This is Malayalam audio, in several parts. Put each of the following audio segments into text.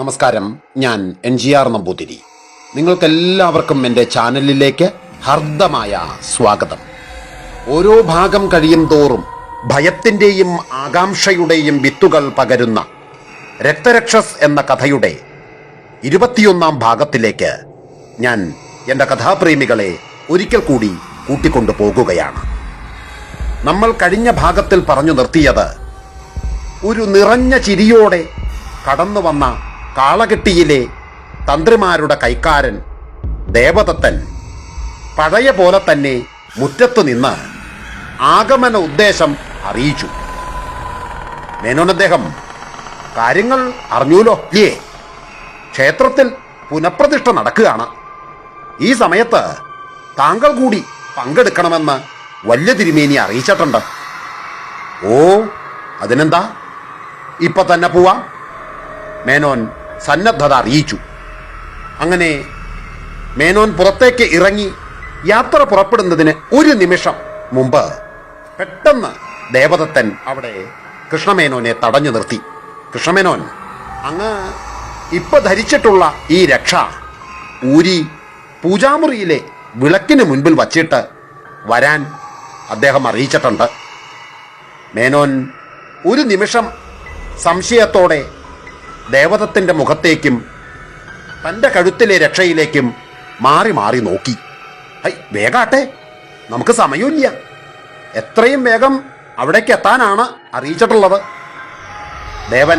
നമസ്കാരം. ഞാൻ എൻ ജി ആർ നമ്പൂതിരി. നിങ്ങൾക്കെല്ലാവർക്കും എന്റെ ചാനലിലേക്ക് ഹർദ്ദമായ സ്വാഗതം. ഓരോ ഭാഗം കഴിയും തോറും ഭയത്തിന്റെയും ആകാംക്ഷയുടെയും വിത്തുകൾ പകരുന്ന രക്തരക്ഷസ് എന്ന കഥയുടെ ഇരുപത്തിയൊന്നാം ഭാഗത്തിലേക്ക് ഞാൻ എന്റെ കഥാപ്രേമികളെ ഒരിക്കൽ കൂടി കൂട്ടിക്കൊണ്ടു പോകുകയാണ്. നമ്മൾ കഴിഞ്ഞ ഭാഗത്തിൽ പറഞ്ഞു നിർത്തിയത് ഒരു നിറഞ്ഞ ചിരിയോടെ കടന്നു വന്ന കാളകെട്ടിയിലെ തന്ത്രിമാരുടെ കൈക്കാരൻ ദേവദത്തൻ പഴയ പോലെ തന്നെ മുറ്റത്തു നിന്ന് ആഗമന ഉദ്ദേശം അറിയിച്ചു. മേനോനദ്ദേഹം കാര്യങ്ങൾ അറിഞ്ഞൂലോ? ഇല്ലേ? ക്ഷേത്രത്തിൽ പുനഃപ്രതിഷ്ഠ നടക്കുകയാണ്. ഈ സമയത്ത് താങ്കൾ കൂടി പങ്കെടുക്കണമെന്ന് വലിയ തിരുമേനി അറിയിച്ചിട്ടുണ്ട്. ഓ അതിനെന്താ? ഇപ്പൊ തന്നെ പോവാം. മേനോൻ സന്നദ്ധത അറിയിച്ചു. അങ്ങനെ മേനോൻ പുറത്തേക്ക് ഇറങ്ങി യാത്ര പുറപ്പെടുന്നതിന് ഒരു നിമിഷം മുമ്പ് പെട്ടെന്ന് ദേവദത്തൻ അവിടെ കൃഷ്ണമേനോനെ തടഞ്ഞു നിർത്തി. കൃഷ്ണമേനോൻ അങ്ങ് ഇപ്പൊ ധരിച്ചിട്ടുള്ള ഈ രക്ഷ ഊരി പൂജാമുറിയിലെ വിളക്കിന് മുൻപിൽ വച്ചിട്ട് വരാൻ അദ്ദേഹം അറിയിച്ചിട്ടുണ്ട്. മേനോൻ ഒരു നിമിഷം സംശയത്തോടെ ദേവദത്തിന്റെ മുഖത്തേക്കും തന്റെ കഴുത്തിലെ രക്ഷയിലേക്കും മാറി മാറി നോക്കി. ഹൈ വേഗാട്ടെ. നമുക്ക് സമയമില്ല എത്രയും വേഗം അവിടേക്ക് എത്താനാണ് അറിയിച്ചിട്ടുള്ളത്. ദേവൻ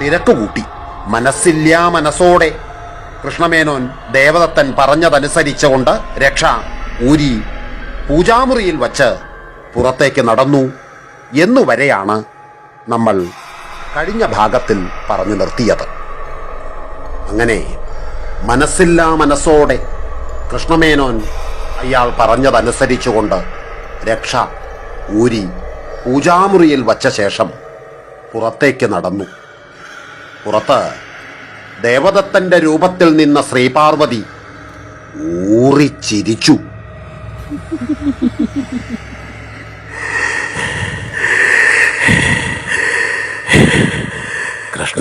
തിരക്ക് കൂട്ടി. മനസ്സില്ലാ മനസ്സോടെ. കൃഷ്ണമേനോൻ ദേവദത്തൻ പറഞ്ഞതനുസരിച്ചുകൊണ്ട് രക്ഷ ഊരി പൂജാമുറിയിൽ വച്ച് പുറത്തേക്ക് നടന്നു. എന്നുവരെയാണ് നമ്മൾ കഴിഞ്ഞ ഭാഗത്തിൽ പറഞ്ഞു നിർത്തിയത്. അങ്ങനെ മനസ്സില്ലാ മനസ്സോടെ കൃഷ്ണമേനോൻ അയാൾ പറഞ്ഞതനുസരിച്ചുകൊണ്ട് രക്ഷ ഊരി പൂജാമുറിയിൽ വച്ച ശേഷം പുറത്തേക്ക് നടന്നു. പുറത്ത് ദേവദത്തന്റെ രൂപത്തിൽ നിന്ന ശ്രീപാർവതി ഊറിച്ചിരിച്ചു.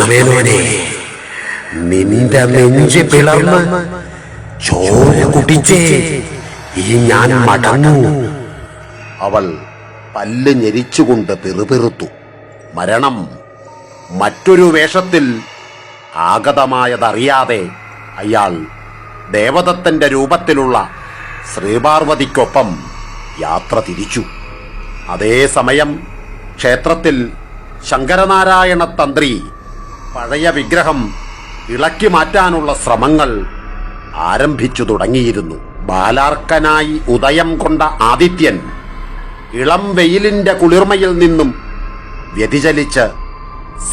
കൃഷ്ണമേനോനെ നിന്റെ നെഞ്ച് പിളർന്ന് ചോര കുടിച്ചേ ഈ ഞാൻ മടങ്ങൂ. അവൾ പല്ല് ഞെരിച്ചുകൊണ്ട് പെറുപെറുത്തു. മരണം മറ്റൊരു വേഷത്തിൽ ആഗതമായതറിയാതെ അയാൾ ദേവദത്തന്റെ രൂപത്തിലുള്ള ശ്രീപാർവതിക്കൊപ്പം യാത്ര തിരിച്ചു. അതേസമയം ക്ഷേത്രത്തിൽ ശങ്കരനാരായണ തന്ത്രി പഴയ വിഗ്രഹം ഇളക്കി മാറ്റാനുള്ള ശ്രമങ്ങൾ ആരംഭിച്ചു തുടങ്ങിയിരുന്നു. ബാലാർക്കനായി ഉദയം കൊണ്ട ആദിത്യൻ ഇളം വെയിലിന്റെ കുളിർമയിൽ നിന്നും വ്യതിചലിച്ച്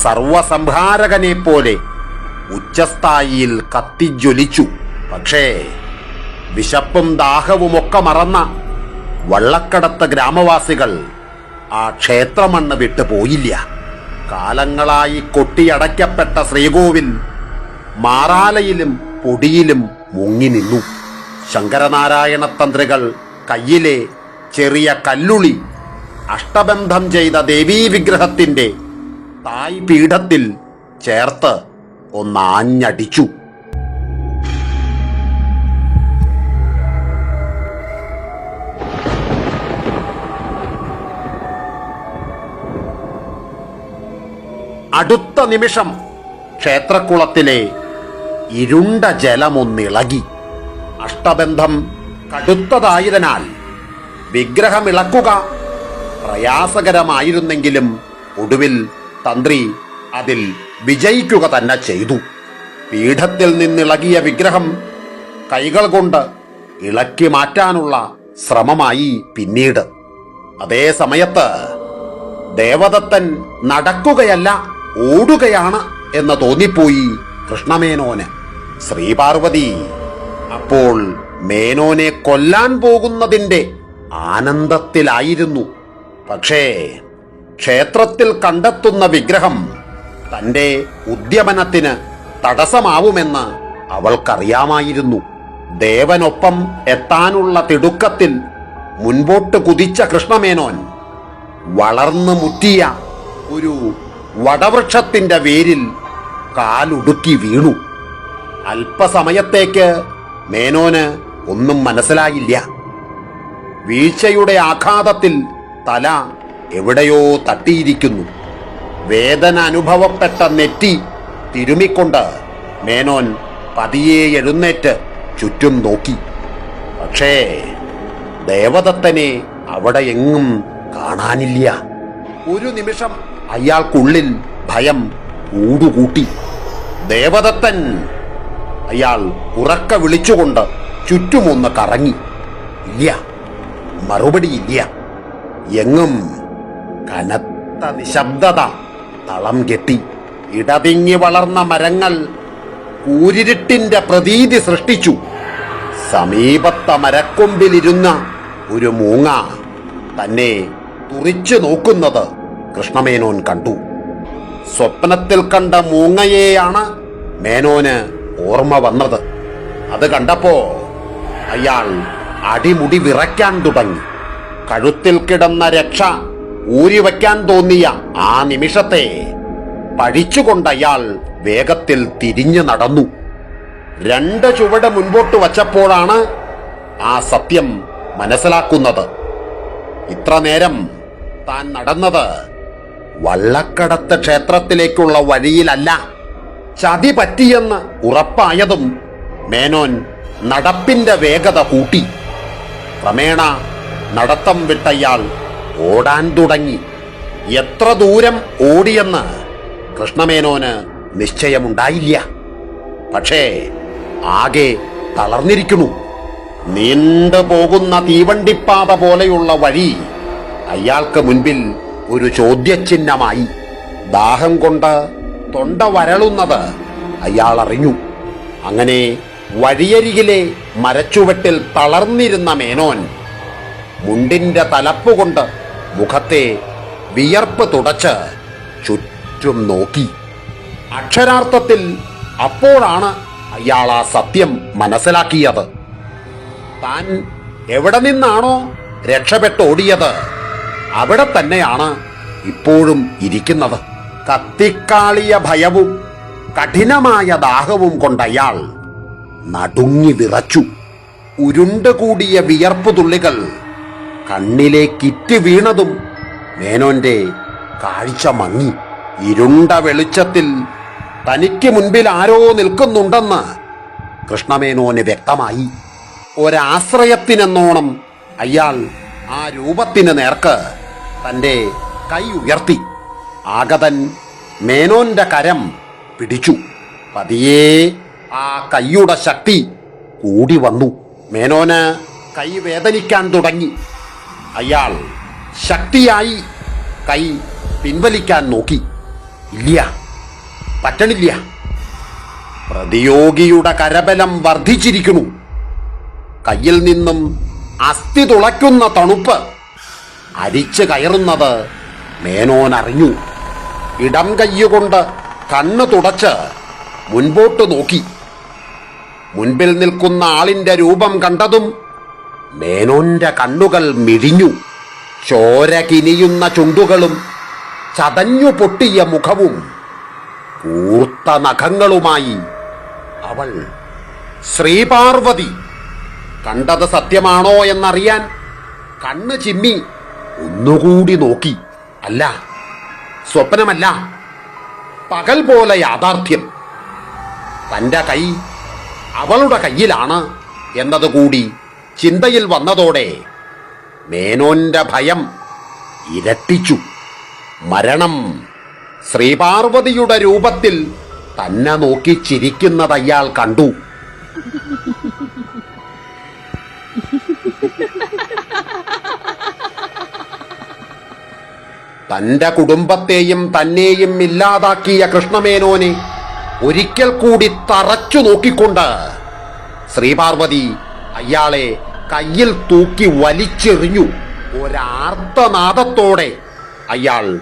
സർവസംഹാരകനെ പോലെ ഉച്ചസ്ഥായിയിൽ കത്തിജ്വലിച്ചു. പക്ഷേ വിശപ്പും ദാഹവുമൊക്കെ മറന്ന വള്ളക്കടത്ത് ഗ്രാമവാസികൾ ആ ക്ഷേത്രമണ്ണ് വിട്ടു പോയില്ല കാലങ്ങളായി കൊട്ടിയടയ്ക്കപ്പെട്ട ശ്രീകോവിൽ മാറാലയിലും പൊടിയിലും മുങ്ങി നിന്നു. ശങ്കരനാരായണ തന്ത്രികൾ കയ്യിലെ ചെറിയ കല്ലുളി അഷ്ടബന്ധം ചെയ്ത ദേവീ വിഗ്രഹത്തിന്റെ തായ് പീഠത്തിൽ ചേർത്ത് ഒന്നാഞ്ഞടിച്ചു. അടുത്ത നിമിഷം ക്ഷേത്രക്കുളത്തിലെ ഇരുണ്ട ജലമൊന്നിളകി. അഷ്ടബന്ധം കടുത്തതായതിനാൽ വിഗ്രഹമിളക്കുക പ്രയാസകരമായിരുന്നെങ്കിലും ഒടുവിൽ തന്ത്രി അതിൽ വിജയിക്കുക തന്നെ ചെയ്തു. പീഠത്തിൽ നിന്നിളകിയ വിഗ്രഹം കൈകൾ കൊണ്ട് ഇളക്കി മാറ്റാനുള്ള ശ്രമമായി പിന്നീട്. അതേ സമയത്ത് ദേവദത്തൻ നടക്കുകയല്ല. ഓടുകയാണ് എന്ന് തോന്നിപ്പോയി കൃഷ്ണമേനോന്. ശ്രീപാർവതി അപ്പോൾ മേനോനെ കൊല്ലാൻ പോകുന്നതിന്റെ ആനന്ദത്തിലായിരുന്നു. പക്ഷേ ക്ഷേത്രത്തിൽ കണ്ടെത്തുന്ന വിഗ്രഹം തന്റെ ഉദ്യമനത്തിന് തടസ്സമാവുമെന്ന് അവൾക്കറിയാമായിരുന്നു. ദേവനൊപ്പം എത്താനുള്ള തിടുക്കത്തിൽ മുൻപോട്ട് കുതിച്ച കൃഷ്ണമേനോൻ വളർന്നു മുറ്റിയ ഒരു വടവൃക്ഷത്തിന്റെ വേരിൽ കാലുടുക്കി വീണു. അല്പസമയത്തേക്ക് മേനോന് ഒന്നും മനസ്സിലായില്ല. വീഴ്ചയുടെ ആഘാതത്തിൽ തല എവിടെയോ തട്ടിയിരിക്കുന്നു. വേദന അനുഭവപ്പെട്ട നെറ്റി തിരുമിക്കൊണ്ട് മേനോൻ പതിയെ എഴുന്നേറ്റ് ചുറ്റും നോക്കി. പക്ഷേ ദേവദത്തനെ അവിടെ എങ്ങും കാണാനില്ല. ഒരു നിമിഷം അയാൾക്കുള്ളിൽ ഭയം ഊടുകൂട്ടി. ദേവദത്തൻ അയാൾ ഉറക്ക വിളിച്ചുകൊണ്ട് ചുറ്റുമൊന്ന് കറങ്ങി. ഇല്ല മറുപടിയില്ല എങ്ങും കനത്ത നിശബ്ദത തളം കെട്ടി. ഇടതിങ്ങി വളർന്ന മരങ്ങൾ കൂരിരുട്ടിന്റെ പ്രതീതി സൃഷ്ടിച്ചു. സമീപത്ത മരക്കൊമ്പിലിരുന്ന ഒരു മൂങ്ങ തന്നെ തുറിച്ചു നോക്കുന്നത് കൃഷ്ണമേനോൻ കണ്ടു. സ്വപ്നത്തിൽ കണ്ട മൂങ്ങയെയാണ് മേനോന് ഓർമ്മ വന്നത്. അത് കണ്ടപ്പോ അയാൾ അടിമുടി വിറയ്ക്കാൻ തുടങ്ങി. കഴുത്തിൽ കിടന്ന രക്ഷ ഊരിവയ്ക്കാൻ തോന്നിയ ആ നിമിഷത്തെ പഴിച്ചുകൊണ്ട് അയാൾ വേഗത്തിൽ തിരിഞ്ഞു നടന്നു. രണ്ട് ചുവട് മുൻപോട്ട് വച്ചപ്പോഴാണ് ആ സത്യം മനസ്സിലാക്കുന്നത്. ഇത്ര നേരം താൻ നടന്നത് വള്ളക്കടത്ത് ക്ഷേത്രത്തിലേക്കുള്ള വഴിയിലല്ല. ചതി പറ്റിയെന്ന് ഉറപ്പായതും മേനോൻ നടപ്പിന്റെ വേഗത കൂട്ടി. ക്രമേണ നടത്തം വിട്ടയാൾ ഓടാൻ തുടങ്ങി. എത്ര ദൂരം ഓടിയെന്ന് കൃഷ്ണമേനോന് നിശ്ചയമുണ്ടായില്ല. പക്ഷേ ആകെ തളർന്നിരിക്കുന്നു. നീണ്ടു പോകുന്ന തീവണ്ടിപ്പാത പോലെയുള്ള വഴി അയാൾക്ക് മുൻപിൽ ഒരു ചോദ്യചിഹ്നമായി ദാഹം കൊണ്ട് തൊണ്ട വരളുന്നത് അയാൾ അറിഞ്ഞു അങ്ങനെ വഴിയരികിലെ മരച്ചുവട്ടിൽ തളർന്നിരുന്ന മേനോൻ മുണ്ടിന്റെ തലപ്പുകൊണ്ട് മുഖത്തെ വിയർപ്പ് തുടച്ച് ചുറ്റും നോക്കി. അക്ഷരാർത്ഥത്തിൽ അപ്പോഴാണ് അയാൾ ആ സത്യം മനസ്സിലാക്കിയത്. താൻ എവിടെ നിന്നാണോ രക്ഷപ്പെട്ടോടിയത് അവിടെ തന്നെയാണ് ഇപ്പോഴും ഇരിക്കുന്നത്. കത്തിക്കാളിയ ഭയവും കഠിനമായ ദാഹവും കൊണ്ടയാൾ നടുങ്ങി വിറച്ചു. ഉരുണ്ടുകൂടിയ വിയർപ്പ് തുള്ളികൾ കണ്ണിലേക്കിറ്റ് വീണതും മേനോന്റെ കാഴ്ച മങ്ങി. ഇരുണ്ട വെളിച്ചത്തിൽ തനിക്ക് മുൻപിൽ ആരോ നിൽക്കുന്നുണ്ടെന്ന് കൃഷ്ണമേനോന് വ്യക്തമായി. ഒരാശ്രയത്തിനെന്നോണം അയാൾ ആ രൂപത്തിന് നേർക്ക് തന്റെ കൈ ഉയർത്തി. ആഗതൻ മേനോന്റെ കരം പിടിച്ചു. പതിയെ ആ കൈയുടെ ശക്തി കൂടി വന്നു. മേനോന് കൈ വേദനിക്കാൻ തുടങ്ങി. അയാൾ ശക്തിയായി കൈ പിൻവലിക്കാൻ നോക്കി. ഇല്ല പറ്റണില്ല. പ്രതിയോഗിയുടെ കരബലം വർദ്ധിച്ചിരിക്കുന്നു. കയ്യിൽ നിന്നും അസ്ഥി തുളയ്ക്കുന്ന തണുപ്പ് അരിച്ചു കയറുന്നത് മേനോൻ അറിഞ്ഞു. ഇടം കയ്യുകൊണ്ട് കണ്ണു തുടച്ച് മുൻപോട്ട് നോക്കി. മുൻപിൽ നിൽക്കുന്ന ആളിന്റെ രൂപം കണ്ടതും മേനോന്റെ കണ്ണുകൾ മിഴിഞ്ഞു. ചോര കിനിയുന്ന ചുണ്ടുകളും ചതഞ്ഞു പൊട്ടിയ മുഖവും കൂർത്ത നഖങ്ങളുമായി അവൾ ശ്രീപാർവതി കണ്ടത് സത്യമാണോ എന്നറിയാൻ കണ്ണ് ചിമ്മി. ഒന്നുകൂടി നോക്കി. അല്ല സ്വപ്നമല്ല. പകൽ പോലെ യാഥാർത്ഥ്യം. തന്റെ കൈ അവളുടെ കയ്യിലാണ് എന്നതുകൂടി ചിന്തയിൽ വന്നതോടെ മേനോന്റെ ഭയം ഇരട്ടിച്ചു. മരണം ശ്രീപാർവതിയുടെ രൂപത്തിൽ തന്നെ നോക്കി ചിരിക്കുന്നത് അയാൾ കണ്ടു. തന്റെ കുടുംബത്തെയും തന്നെയും ഇല്ലാതാക്കിയ കൃഷ്ണമേനോനെ ഒരിക്കൽ കൂടി തറച്ചു നോക്കിക്കൊണ്ട് ശ്രീപാർവതി അയാളെ കയ്യിൽ തൂക്കി വലിച്ചെറിഞ്ഞു. ഒരാർത്തനാദത്തോടെ അയാൾ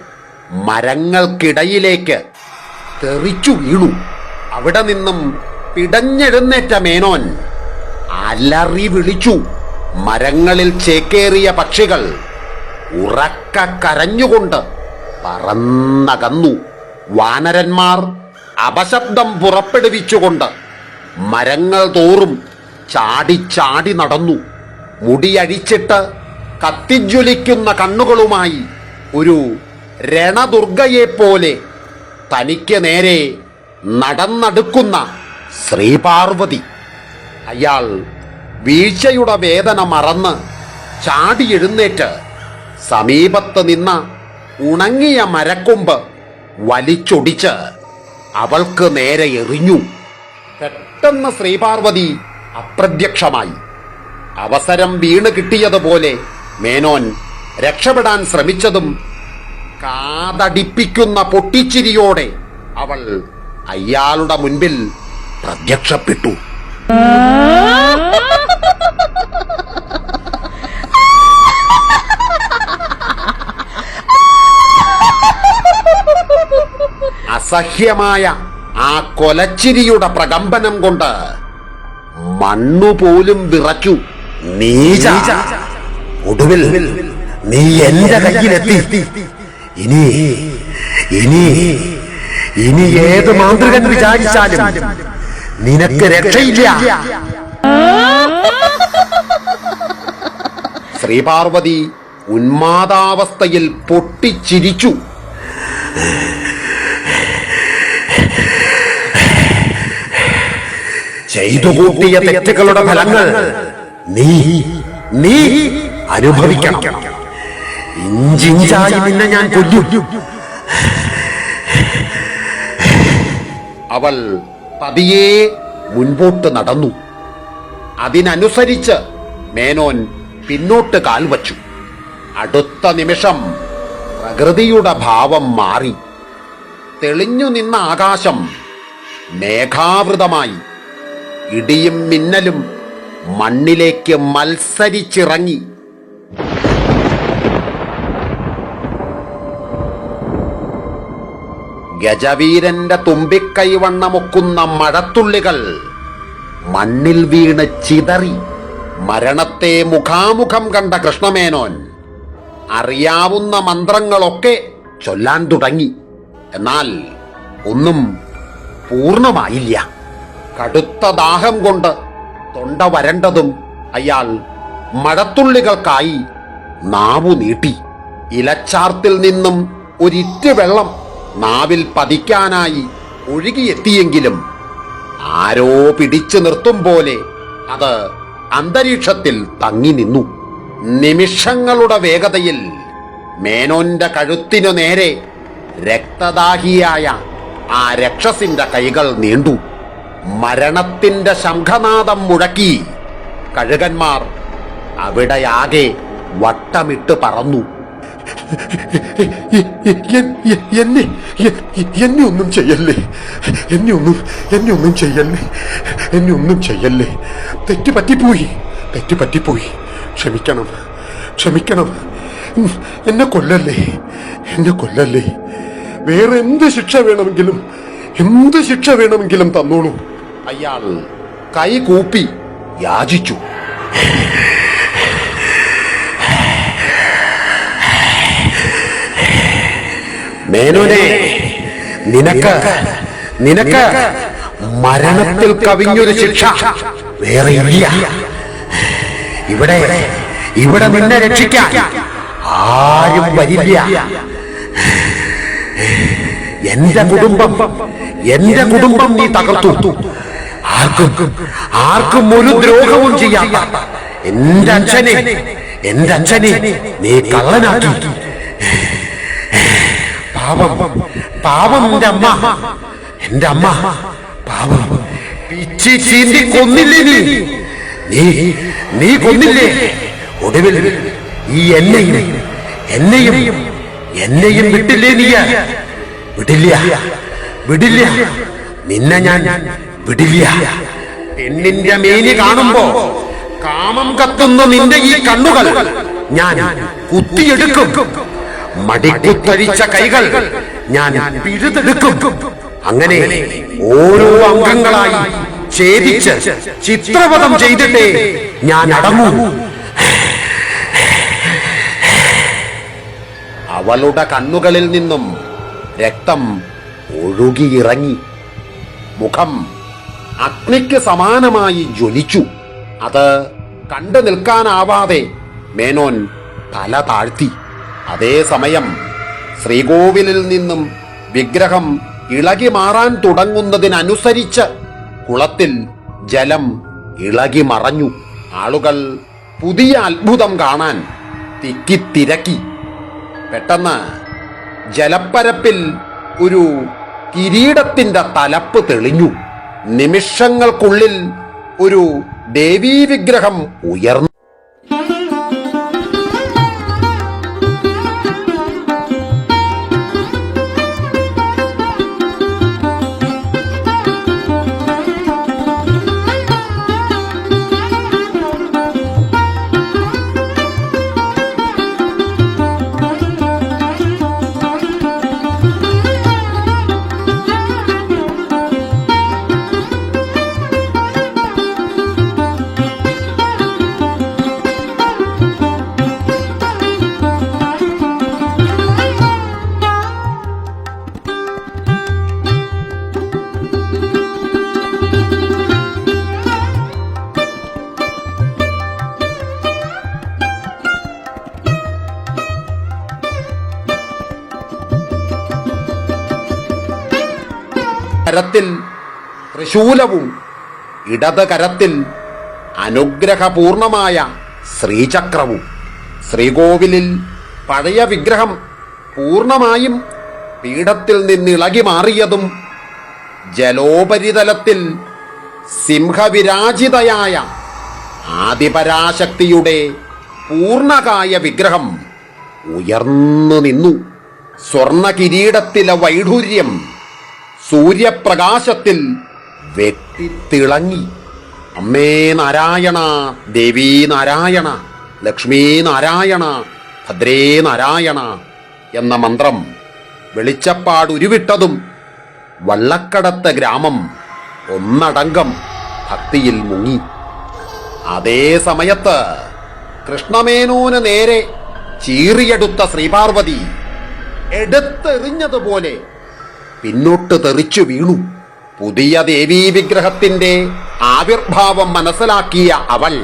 മരങ്ങൾക്കിടയിലേക്ക് തെറിച്ചു വീണു. അവിടെ നിന്നും പിടഞ്ഞെഴുന്നേറ്റ മേനോൻ അലറി വിളിച്ചു. മരങ്ങളിൽ ചേക്കേറിയ പക്ഷികൾ ഉറക്ക കരഞ്ഞുകൊണ്ട് പറന്നകന്നു. വാനരന്മാർ അപശബ്ദം പുറപ്പെടുവിച്ചുകൊണ്ട് മരങ്ങൾ തോറും ചാടി ചാടി നടന്നു. മുടിയഴിച്ചിട്ട് കത്തിജ്വലിക്കുന്ന കണ്ണുകളുമായി ഒരു രണദുർഗയെപ്പോലെ തനിക്ക് നേരെ നടന്നടുക്കുന്ന ശ്രീപാർവതി. അയാൾ വീഴ്ചയുടെ വേദന മറന്ന് ചാടി എഴുന്നേറ്റ് സമീപത്ത് നിന്ന ഉണങ്ങിയ മരക്കൊമ്പ് വലിച്ചൊടിച്ച് അവൾക്ക് നേരെ എറിഞ്ഞു. പെട്ടെന്ന് ശ്രീപാർവതി അപ്രത്യക്ഷമായി. അവസരം വീണ് കിട്ടിയതുപോലെ മേനോൻ രക്ഷപ്പെടാൻ ശ്രമിച്ചതും കാതടിപ്പിക്കുന്ന പൊട്ടിച്ചിരിയോടെ അവൾ അയാളുടെ മുൻപിൽ പ്രത്യക്ഷപ്പെട്ടു. അസഹ്യമായ ആ കൊലച്ചിരിയുടെ പ്രകമ്പനം കൊണ്ട് മണ്ണുപോലും വിറച്ചു നീച. ഒടുവിൽ നീ എന്റെ കയ്യിലെത്തി. ഇനി ഇനി ഇനി ഏത് മാന്ത്രികൻ വിചാരിച്ചാലും നിനക്ക് രക്ഷയില്ല. ശ്രീപാർവതി ഉന്മാദാവസ്ഥയിൽ പൊട്ടിച്ചിരിച്ചു. ചെയ്തു കൂട്ടിയ തെറ്റുകളുടെ ഫലങ്ങൾ നീ നീ അനുഭവിക്കണം. ഇഞ്ചിഞ്ചായി നിന്നെ ഞാൻ അവൾ പതിയെ മുൻപോട്ട് നടന്നു. അതിനനുസരിച്ച് മേനോൻ പിന്നോട്ട് കാൽവച്ചു. അടുത്ത നിമിഷം പ്രകൃതിയുടെ ഭാവം മാറി. തെളിഞ്ഞു നിന്ന ആകാശം മേഘാവൃതമായി. ഇടിയും മിന്നലും മണ്ണിലേക്ക് മത്സരിച്ചിറങ്ങി. ഗജവീരന്റെ തുമ്പിക്കൈവണ്ണമൊക്കുന്ന മഴത്തുള്ളികൾ മണ്ണിൽ വീണ് ചിതറി. മരണത്തെ മുഖാമുഖം കണ്ട കൃഷ്ണമേനോൻ അറിയാവുന്ന മന്ത്രങ്ങളൊക്കെ ചൊല്ലാൻ തുടങ്ങി. എന്നാൽ ഒന്നും പൂർണമായില്ല കടുത്ത ദാഹം കൊണ്ട് തൊണ്ട വരണ്ടതും അയാൾ മഴത്തുള്ളികൾക്കായി നാവു നീട്ടി. ഇലച്ചാർത്തിൽ നിന്നും ഒരിറ്റ് വെള്ളം നാവിൽ പതിക്കാനായി ഒഴുകിയെത്തിയെങ്കിലും ആരോ പിടിച്ചു നിർത്തും പോലെ അത് അന്തരീക്ഷത്തിൽ തങ്ങി നിന്നു. നിമിഷങ്ങളുടെ വേഗതയിൽ മേനോന്റെ കഴുത്തിനു നേരെ രക്തദാഹിയായ ആ രക്ഷസിന്റെ കൈകൾ നീണ്ടു. മരണത്തിന്റെ ശംഖനാദം മുഴക്കി. കഴുകന്മാർ അവിടെയാകെ വട്ടമിട്ട് പറന്നു. എന്നെ എന്നെ ഒന്നും ചെയ്യല്ലേ? എന്നെ ഒന്നും എന്നെ ഒന്നും ചെയ്യല്ലേ? എന്നെ ഒന്നും ചെയ്യല്ലേ? തെറ്റ് പറ്റിപ്പോയി തെറ്റ് പറ്റിപ്പോയി ക്ഷമിക്കണം ക്ഷമിക്കണം. എന്നെ കൊല്ലല്ലേ? എന്നെ കൊല്ലല്ലേ? വേറെ എന്ത് ശിക്ഷ വേണമെങ്കിലും എന്ത് ശിക്ഷ വേണമെങ്കിലും തന്നോളൂ. അയാൾ കൈ കൂപ്പി യാചിച്ചു. മേനോനെ നിനക്ക് നിനക്ക് മരണത്തിൽ കവിഞ്ഞൊരു ശിക്ഷ വേറെ ഇവിടെ ഇവിടെ നിന്നെ രക്ഷിക്കാൻ ആരും വരില്ല എന്റെ കുടുംബം എന്റെ കുടുംബം നീ തകർത്തു. ആർക്കും ആർക്കും ഒരു ദ്രോഹവും ചെയ്യാത്ത എന്റെ അച്ഛനെ എന്റെ അച്ഛനെ നീ കള്ളനാക്കി. പാപം പാപം എന്റെ അമ്മ. എന്റെ അമ്മ. പാപം. പിച്ചി ചീന്തി കൊന്നില്ലേ നീ? നീ? നീ കൊന്നില്ലേ? ഒടുവിൽ ഈ എന്നെയും എന്നെയും എന്നെയും വിട്ടില്ലേ നീ? വിടില്ല വിടില്ല. നിന്നെ ഞാൻ വിടില്ല. പെണ്ണിന്റെ മേനി കാണുമ്പോ കാമം കത്തുന്ന നിന്റെ ഈ കണ്ണുകൾ ഞാൻ കുത്തിയെടുക്കും. മടിക്കുത്തഴിച്ച കൈകൾ ഞാൻ പിഴുതെടുക്കും. അങ്ങനെ ഓരോ അംഗങ്ങളായി ഛേദിച്ച് ചിത്രപഥം ചെയ്തിട്ടേ ഞാൻ അടങ്ങൂ. അവളുടെ കണ്ണുകളിൽ നിന്നും രക്തം ഒഴുകിയിറങ്ങി. മുഖം അഗ്നിക്ക് സമാനമായി ജ്വലിച്ചു. അത് കണ്ടു നിൽക്കാനാവാതെ മേനോൻ തല താഴ്ത്തി. അതേസമയം ശ്രീകോവിലിൽ നിന്നും വിഗ്രഹം ഇളകി മാറാൻ തുടങ്ങുന്നതിനനുസരിച്ച് കുളത്തിൽ ജലം ഇളകി മറഞ്ഞു. ആളുകൾ പുതിയ അത്ഭുതം കാണാൻ തിക്കിത്തിരക്കി. പെട്ടെന്ന് ജലപ്പരപ്പിൽ ഒരു കിരീടത്തിന്റെ തലപ്പ് തെളിഞ്ഞു. നിമിഷങ്ങൾക്കുള്ളിൽ ഒരു ദേവീ വിഗ്രഹം ഉയർന്നു. കരത്തിൽ ത്രിശൂലവും ഇടത് കരത്തിൽ അനുഗ്രഹപൂർണമായ ശ്രീചക്രവും. ശ്രീകോവിലിൽ പഴയ വിഗ്രഹം പൂർണമായും പീഠത്തിൽ നിന്നിളകി മാറിയതും ജലോപരിതലത്തിൽ സിംഹവിരാജിതയായ ആദിപരാശക്തിയുടെ പൂർണകായ വിഗ്രഹം ഉയർന്നു നിന്നു. സ്വർണ കിരീടത്തിലെ വൈഢൂര്യം സൂര്യപ്രകാശത്തിൽ വെട്ടിത്തിളങ്ങി. അമ്മേ നാരായണ ദേവീ നാരായണ ലക്ഷ്മീ നാരായണ ഭദ്രേ നാരായണ എന്ന മന്ത്രം വെളിച്ചപ്പാടുരുവിട്ടതും വള്ളക്കടത്ത ഗ്രാമം ഒന്നടങ്കം ഭക്തിയിൽ മുങ്ങി. അതേ സമയത്ത് കൃഷ്ണമേനോന് നേരെ ചീറിയെടുത്ത ശ്രീപാർവതി എടുത്തെറിഞ്ഞതുപോലെ പിന്നോട്ട് തെറിച്ചു വീണു. പുതിയ ദേവീ വിഗ്രഹത്തിന്റെ ആവിർഭാവം മനസ്സിലാക്കിയ അവൾ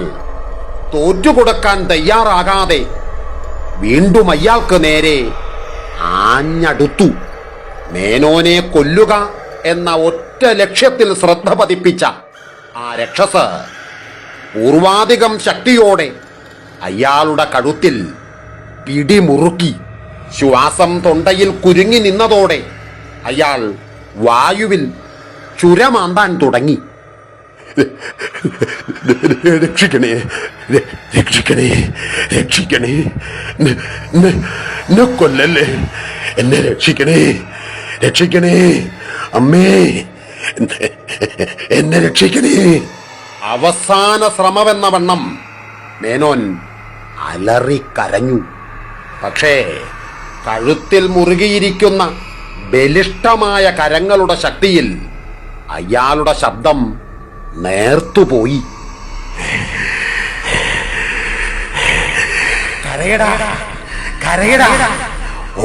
തോറ്റുകൊടുക്കാൻ തയ്യാറാകാതെ വീണ്ടും അയാൾക്ക് നേരെ ആഞ്ഞടുത്തു. മേനോനെ കൊല്ലുക എന്ന ഒറ്റ ലക്ഷ്യത്തിൽ ശ്രദ്ധ പതിപ്പിച്ച ആ രക്ഷസ് പൂർവാധികം ശക്തിയോടെ അയാളുടെ കഴുത്തിൽ പിടിമുറുക്കി. ശ്വാസം തൊണ്ടയിൽ കുരുങ്ങി നിന്നതോടെ അയാൾ വായുവിൽ ചുരമാന്താൻ തുടങ്ങി. രക്ഷിക്കണേ രക്ഷിക്കണേ രക്ഷിക്കണേ. എന്നെ കൊല്ലല്ലേ? എന്നെ രക്ഷിക്കണേ രക്ഷിക്കണേ. അമ്മേ എന്നെ- എന്നെ രക്ഷിക്കണേ. അവസാന ശ്രമമെന്ന വണ്ണം മേനോൻ അലറിക്കരഞ്ഞു. പക്ഷേ കഴുത്തിൽ മുറുകിയിരിക്കുന്ന ബലിഷ്ഠമായ കരങ്ങളുടെ ശക്തിയിൽ അയാളുടെ ശബ്ദം നേർത്തുപോയി. കരയടാ കരയടാ.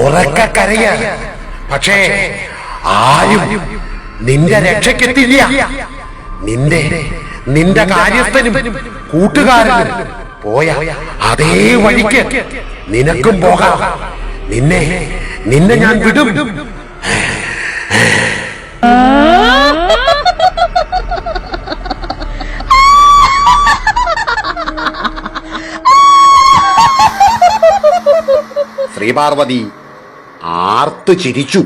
ഉറക്ക കരയ പക്ഷേ ആരും നിന്റെ രക്ഷയ്ക്കെത്തില്ല നിന്റെ നിന്റെ കാര്യസ്ഥനും കൂട്ടുകാരനും പോയ അതേ വഴിക്ക് നിനക്കും പോകാം. നിന്നെ നിന്നെ ഞാൻ വിടും. ശ്രീപാർവതി ആർത്തു ചിരിച്ചു.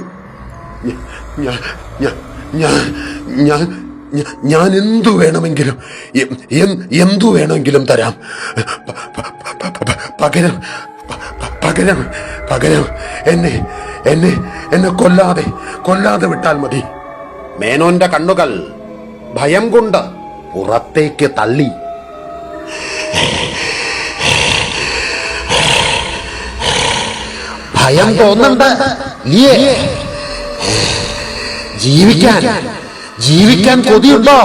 ഞാൻ ഞാൻ എന്തു വേണമെങ്കിലും എന്തു വേണമെങ്കിലും തരാം. പകരം പകരം പകരം എന്നെ എന്നെ എന്നെ കൊല്ലാതെ കൊല്ലാതെ വിട്ടാൽ മതി. മേനോന്റെ കണ്ണുകൾ ഭയം കൊണ്ട് പുറത്തേക്ക് തള്ളി. ഭയം തോന്നണ്ട ജീവിക്കാൻ ജീവിക്കാൻ കൊതിയുണ്ടോ?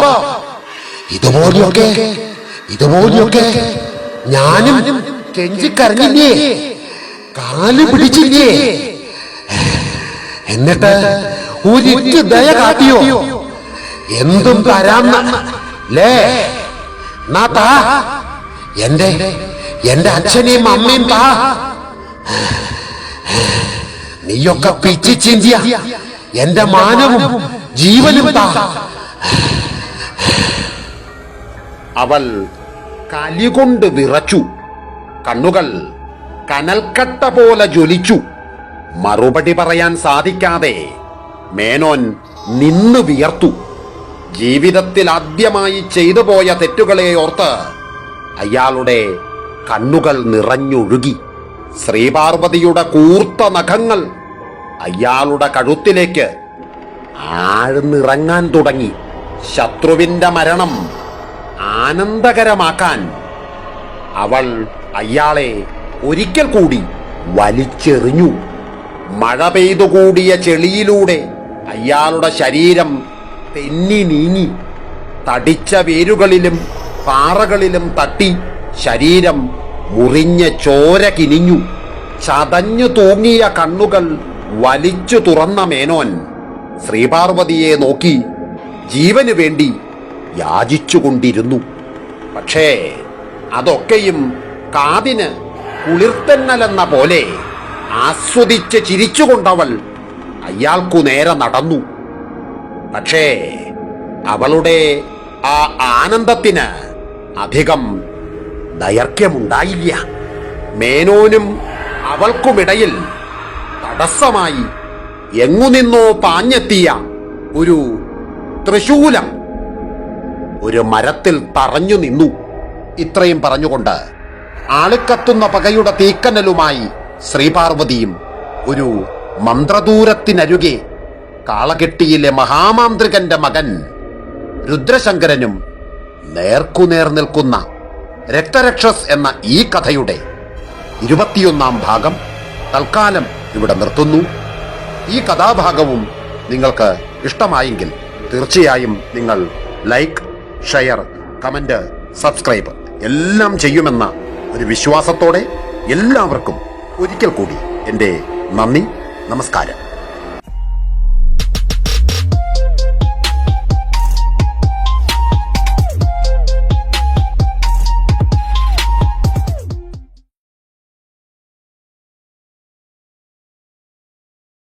ഇതുപോലെയൊക്കെ ഇതുപോലെയൊക്കെ ഞാനും കെഞ്ചിക്കരഞ്ഞില്ലേ കാൽ പിടിച്ചില്ലേ? എന്നിട്ട് ഒരിറ്റ് ദയ കാട്ടിയോ? എന്തും തരാന്ന് ലേ നാ താ. എന്റെ എന്റെ അച്ഛനെയും അമ്മയും താ. നീയൊക്കെ പിച്ചി ചിന്തിയ എന്റെ മാനവും ജീവനും താ. അവൾ കലികൊണ്ട് വിറച്ചു. കണ്ണുകൾ കനൽക്കട്ട പോലെ ജ്വലിച്ചു. മറുപടി പറയാൻ സാധിക്കാതെ മേനോൻ നിന്ന് വിയർത്തു. ജീവിതത്തിൽ ആദ്യമായി ചെയ്തു പോയ തെറ്റുകളെ ഓർത്ത് അയാളുടെ കണ്ണുകൾ നിറഞ്ഞൊഴുകി. ശ്രീപാർവതിയുടെ കൂർത്ത നഖങ്ങൾ അയാളുടെ കഴുത്തിലേക്ക് ആഴ്ന്നിറങ്ങാൻ തുടങ്ങി. ശത്രുവിന്റെ മരണം ആനന്ദകരമാക്കാൻ അവൾ അയാളെ ഒരിക്കൽ കൂടി വലിച്ചെറിഞ്ഞു. മഴ പെയ്തുകൂടിയ ചെളിയിലൂടെ അയാളുടെ ശരീരം തെന്നി നീങ്ങി. തടിച്ച വേരുകളിലും പാറകളിലും തട്ടി ശരീരം മുറിഞ്ഞ ചോര കിനിഞ്ഞു. ചതഞ്ഞു തൂങ്ങിയ കണ്ണുകൾ വലിച്ചു തുറന്ന മേനോൻ ശ്രീപാർവതിയെ നോക്കി ജീവന് വേണ്ടി യാചിച്ചുകൊണ്ടിരുന്നു. പക്ഷേ അതൊക്കെയും കാതിന് കുളിർത്തന്നലെന്ന പോലെ ആസ്വദിച്ച് ചിരിച്ചുകൊണ്ടവൾ അയാൾക്കു നേരെ നടന്നു. പക്ഷേ അവളുടെ ആ ആനന്ദത്തിന് അധികം ദൈർഘ്യമുണ്ടായില്ല. മേനോനും അവൾക്കുമിടയിൽ തടസ്സമായി എങ്ങുനിന്നോ പാഞ്ഞെത്തിയ ഒരു തൃശൂലം ഒരു മരത്തിൽ തറഞ്ഞു നിന്നു. ഇത്രയും പറഞ്ഞുകൊണ്ട് ആളിക്കത്തുന്ന പകയുടെ തീക്കനലുമായി ശ്രീപാർവതിയും ഒരു മന്ത്രദൂരത്തിനരുകെ കാളകെട്ടിയിലെ മഹാമാന്ത്രികന്റെ മകൻ രുദ്രശങ്കരനും നേർക്കുനേർ നിൽക്കുന്ന രക്തരക്ഷസ് എന്ന ഈ കഥയുടെ ഇരുപത്തിയൊന്നാം ഭാഗം തൽക്കാലം ഇവിടെ നിർത്തുന്നു. ഈ കഥാഭാഗവും നിങ്ങൾക്ക് ഇഷ്ടമായെങ്കിൽ തീർച്ചയായും നിങ്ങൾ ലൈക്ക് ഷെയർ കമന്റ് സബ്സ്ക്രൈബ് എല്ലാം ചെയ്യുമെന്ന ഒരു വിശ്വാസത്തോടെ എല്ലാവർക്കും ഒരിക്കൽ കൂടി എന്റെ നന്ദി നമസ്കാരം.